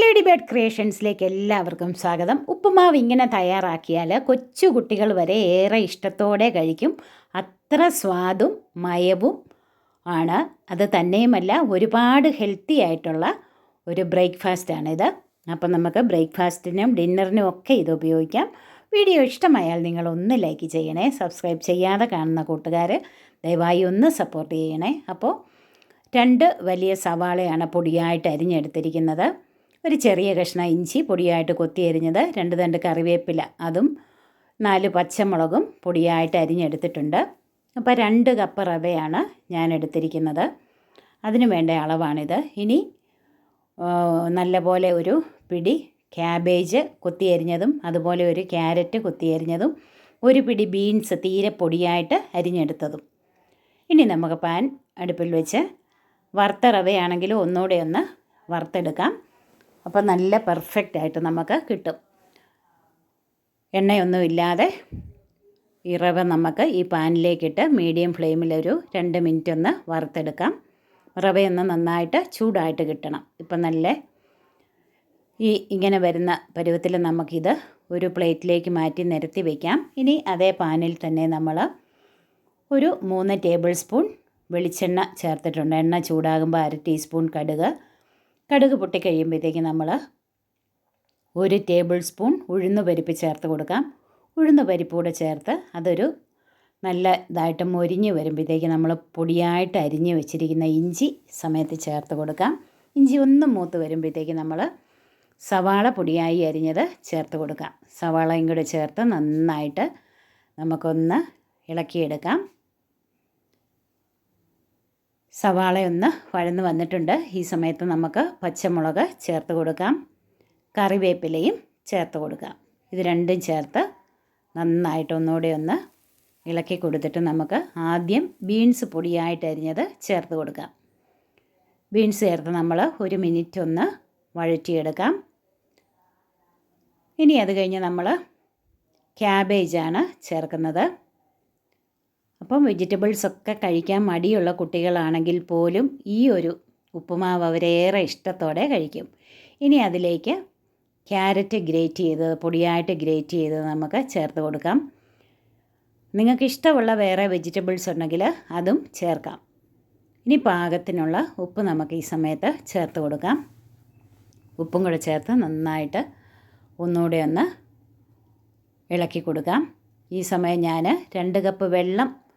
Lady bird ക്രിയേഷൻസിലേക്ക് എല്ലാവർക്കും സ്വാഗതം. ഉപ്പുമാവ് ഇങ്ങനെ തയ്യാറാക്കിയാൽ കൊച്ചു കുട്ടികൾ വരെ ഏറെ ഇഷ്ടത്തോടെ കഴിക്കും. അത്ര സ്വാദും മയവും ആണ്. അത് തന്നെയുമല്ല ഒരുപാട് ഹെൽത്തി ആയിട്ടുള്ള ഒരു ബ്രേക്ക്ഫാസ്റ്റാണിത് അപ്പം നമുക്ക് ബ്രേക്ക്ഫാസ്റ്റിനും ഡിന്നറിനും ഒക്കെ ഇത് ഉപയോഗിക്കാം. വീഡിയോ ഇഷ്ടമായാൽ നിങ്ങൾ ഒന്ന് ലൈക്ക് ചെയ്യണേ സബ്സ്ക്രൈബ് ചെയ്യാതെ കാണുന്ന കൂട്ടുകാർ ദയവായി ഒന്ന് സപ്പോർട്ട് ചെയ്യണേ. അപ്പോൾ രണ്ട് വലിയ സവാളയാണ് പൊടിയായിട്ട് അരിഞ്ഞെടുത്തിരിക്കുന്നത്. ഒരു ചെറിയ കഷ്ണം ഇഞ്ചി പൊടിയായിട്ട് കൊത്തി അരിഞ്ഞത് രണ്ട് തണ്ട് കറിവേപ്പില അതും നാല് പച്ചമുളകും പൊടിയായിട്ട് അരിഞ്ഞെടുത്തിട്ടുണ്ട്. അപ്പോൾ രണ്ട് കപ്പ് റവയാണ് ഞാൻ എടുത്തിരിക്കുന്നത്. അതിനു വേണ്ട അളവാണിത്. ഇനി നല്ലപോലെ ഒരു പിടി ക്യാബേജ് കൊത്തിയരിഞ്ഞതും അതുപോലെ ഒരു ക്യാരറ്റ് കൊത്തിയരിഞ്ഞതും ഒരു പിടി ബീൻസ് തീരെ പൊടിയായിട്ട് അരിഞ്ഞെടുത്തതും. ഇനി നമുക്ക് പാൻ അടുപ്പിൽ വെച്ച് വറുത്ത റവയാണെങ്കിലും ഒന്നുകൂടെ ഒന്ന് വറുത്തെടുക്കാം. അപ്പോൾ നല്ല പെർഫെക്റ്റ് ആയിട്ട് നമുക്ക് കിട്ടും. എണ്ണയൊന്നും ഇല്ലാതെ റവ നമുക്ക് ഈ പാനിലേക്കിട്ട് മീഡിയം ഫ്ലെയിമിലൊരു രണ്ട് മിനിറ്റ് ഒന്ന് വറുത്തെടുക്കാം. റവയൊന്ന് നന്നായിട്ട് ചൂടായിട്ട് കിട്ടണം. ഇപ്പം നല്ല ഈ ഇങ്ങനെ വരുന്ന പരുവത്തിൽ നമുക്കിത് ഒരു പ്ലേറ്റിലേക്ക് മാറ്റി നിരത്തി വയ്ക്കാം ഇനി അതേ പാനിൽ തന്നെ നമ്മൾ ഒരു മൂന്ന് ടേബിൾ സ്പൂൺ വെളിച്ചെണ്ണ ചേർത്തിട്ടുണ്ട്. എണ്ണ ചൂടാകുമ്പോൾ അര ടീസ്പൂൺ കടുക് കടുക് പൊട്ടിക്കഴിയുമ്പോഴത്തേക്ക് നമ്മൾ ഒരു ടേബിൾ സ്പൂൺ ഉഴുന്ന് പരിപ്പ് ചേർത്ത് കൊടുക്കാം. ഉഴുന്ന് പരിപ്പ് കൂടെ ചേർത്ത് അതൊരു നല്ല ഇതായിട്ട് മൊരിഞ്ഞ് വരുമ്പോഴത്തേക്ക് നമ്മൾ പൊടിയായിട്ട് അരിഞ്ഞ് വെച്ചിരിക്കുന്ന ഇഞ്ചി സമയത്ത് ചേർത്ത് കൊടുക്കാം. ഇഞ്ചി ഒന്ന് മൂത്ത് വരുമ്പോഴത്തേക്ക് നമ്മൾ സവാള പൊടിയായി അരിഞ്ഞത് ചേർത്ത് കൊടുക്കാം. സവാളയും കൂടെ ചേർത്ത് നന്നായിട്ട് നമുക്കൊന്ന് ഇളക്കിയെടുക്കാം. സവാളയൊന്ന് വഴന്ന് വന്നിട്ടുണ്ട്. ഈ സമയത്ത് നമുക്ക് പച്ചമുളക് ചേർത്ത് കൊടുക്കാം. കറിവേപ്പിലയും ചേർത്ത് കൊടുക്കാം. ഇത് രണ്ടും ചേർത്ത് നന്നായിട്ട് ഒന്നുകൂടെ ഒന്ന് ഇളക്കി കൊടുത്തിട്ട് നമുക്ക് ആദ്യം ബീൻസ് പൊടിയായിട്ട് അരിഞ്ഞത് ചേർത്ത് കൊടുക്കാം. ബീൻസ് ചേർത്ത് നമ്മൾ ഒരു മിനിറ്റ് ഒന്ന് വഴറ്റിയെടുക്കാം. ഇനി അത് കഴിഞ്ഞ് നമ്മൾ ക്യാബേജാണ് ചേർക്കുന്നത്. അപ്പം വെജിറ്റബിൾസ് ഒക്കെ കഴിക്കാൻ മടിയുള്ള കുട്ടികളാണെങ്കിൽ പോലും ഈ ഒരു ഉപ്പുമാവ് അവരേറെ ഇഷ്ടത്തോടെ കഴിക്കും. ഇനി അതിലേക്ക് ക്യാരറ്റ് ഗ്രേറ്റ് ചെയ്ത് പൊടിയായിട്ട് ഗ്രേറ്റ് ചെയ്ത് നമുക്ക് ചേർത്ത് കൊടുക്കാം. നിങ്ങൾക്ക് ഇഷ്ടമുള്ള വേറെ വെജിറ്റബിൾസ് ഉണ്ടെങ്കിൽ അതും ചേർക്കാം. ഇനി പാകത്തിനുള്ള ഉപ്പ് നമുക്ക് ഈ സമയത്ത് ചേർത്ത് കൊടുക്കാം. ഉപ്പും കൂടെ ചേർത്ത് നന്നായിട്ട് ഒന്നുകൂടെ ഒന്ന് ഇളക്കി കൊടുക്കാം. ഈ സമയം ഞാൻ രണ്ട് കപ്പ് വെള്ളം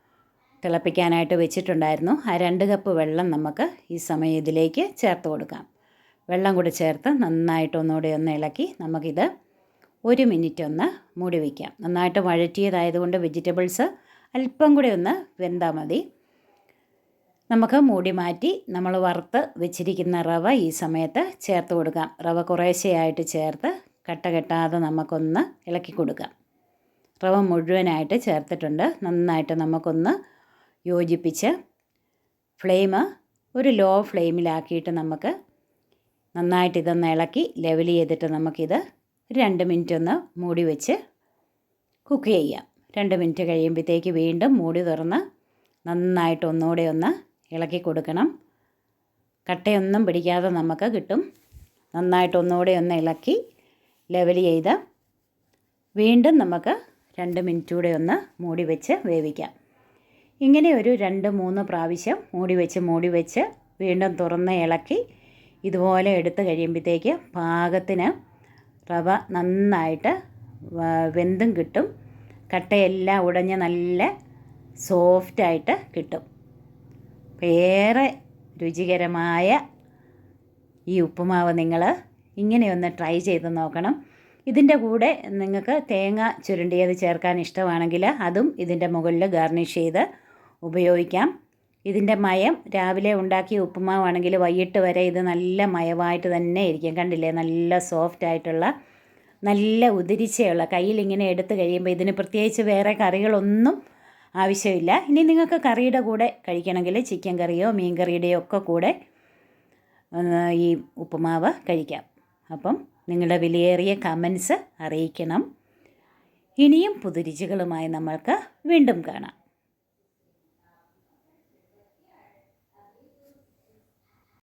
തിളപ്പിക്കാനായിട്ട് വെച്ചിട്ടുണ്ടായിരുന്നു. ആ രണ്ട് കപ്പ് വെള്ളം നമുക്ക് ഈ സമയം ഇതിലേക്ക് ചേർത്ത് കൊടുക്കാം. വെള്ളം കൂടി ചേർത്ത് നന്നായിട്ട് ഒന്നുകൂടി ഒന്ന് ഇളക്കി നമുക്കിത് ഒരു മിനിറ്റ് ഒന്ന് മൂടി വയ്ക്കാം നന്നായിട്ട് വഴറ്റിയതായതുകൊണ്ട് വെജിറ്റബിൾസ് അല്പം കൂടി ഒന്ന് വെന്താൽ മതി. നമുക്ക് മൂടി മാറ്റി നമ്മൾ വറുത്ത് വെച്ചിരിക്കുന്ന റവ ഈ സമയത്ത് ചേർത്ത് കൊടുക്കാം. റവ കുറേശ്ശെയായിട്ട് ചേർത്ത് കട്ട കെട്ടാതെ നമുക്കൊന്ന് ഇളക്കി കൊടുക്കാം. റവ മുഴുവനായിട്ട് ചേർത്തിട്ടുണ്ട്. നന്നായിട്ട് നമുക്കൊന്ന് യോജിപ്പിച്ച് ഫ്ലെയിം ഒരു ലോ ഫ്ലെയിമിലാക്കിയിട്ട് നമുക്ക് നന്നായിട്ട് ഇതൊന്ന് ഇളക്കി ലെവൽ ചെയ്തിട്ട് നമുക്കിത് രണ്ട് മിനിറ്റ് ഒന്ന് മൂടി വെച്ച് കുക്ക് ചെയ്യാം. രണ്ട് മിനിറ്റ് കഴിയുമ്പോഴത്തേക്ക് വീണ്ടും മൂടി തുറന്ന് നന്നായിട്ട് ഒന്നുകൂടെ ഒന്ന് ഇളക്കി കൊടുക്കണം. കട്ടയൊന്നും പിടിക്കാതെ നമുക്ക് കിട്ടും. നന്നായിട്ട് ഒന്നുകൂടെ ഒന്ന് ഇളക്കി ലെവൽ ചെയ്ത് വീണ്ടും നമുക്ക് രണ്ട് മിനിറ്റ് കൂടെ ഒന്ന് മൂടി വെച്ച് വേവിക്കാം. ഇങ്ങനെ ഒരു രണ്ട് മൂന്ന് പ്രാവശ്യം മൂടി വെച്ച് മൂടി വെച്ച് വീണ്ടും തുറന്ന് ഇളക്കി ഇതുപോലെ എടുത്ത് കഴിയുമ്പോഴത്തേക്ക് പാകത്തിന് റവ നന്നായിട്ട് വെന്തും കിട്ടും. കട്ടയെല്ലാം ഉടഞ്ഞ് നല്ല സോഫ്റ്റായിട്ട് കിട്ടും. ഏറെ രുചികരമായ ഈ ഉപ്പുമാവ് നിങ്ങൾ ഇങ്ങനെയൊന്ന് ട്രൈ ചെയ്ത് നോക്കണം. ഇതിന്റെ കൂടെ നിങ്ങൾക്ക് തേങ്ങ ചുരുണ്ടിയത് ചേർക്കാൻ ഇഷ്ടമാണെങ്കിൽ അതും ഇതിന്റെ മുകളിൽ ഗാർണിഷ് ചെയ്ത് ഉപയോഗിക്കാം. ഇതിന്റെ മയം രാവിലെ ഉണ്ടാക്കിയ ഉപ്പുമാവാണെങ്കിൽ വൈകിട്ട് വരെ ഇത് നല്ല മയമായിട്ട് തന്നെ ഇരിക്കും. കണ്ടില്ലേ? നല്ല സോഫ്റ്റ് ആയിട്ടുള്ള നല്ല ഉതിരിച്ചയുള്ള കയ്യിൽ ഇങ്ങനെ എടുത്ത് കഴിയുമ്പോൾ ഇതിന് പ്രത്യേകിച്ച് വേറെ കറികളൊന്നും ആവശ്യമില്ല. ഇനി നിങ്ങൾക്ക് കറിയുടെ കൂടെ കഴിക്കണമെങ്കിൽ ചിക്കൻ കറിയോ മീൻ കറിയുടെയോ ഒക്കെ കൂടെ ഈ ഉപ്പുമാവ് കഴിക്കാം. അപ്പം നിങ്ങളുടെ വിലയേറിയ കമൻസ് അറിയിക്കണം. ഇനിയും പുതുരുചികളുമായി നമ്മൾക്ക് വീണ്ടും കാണാം.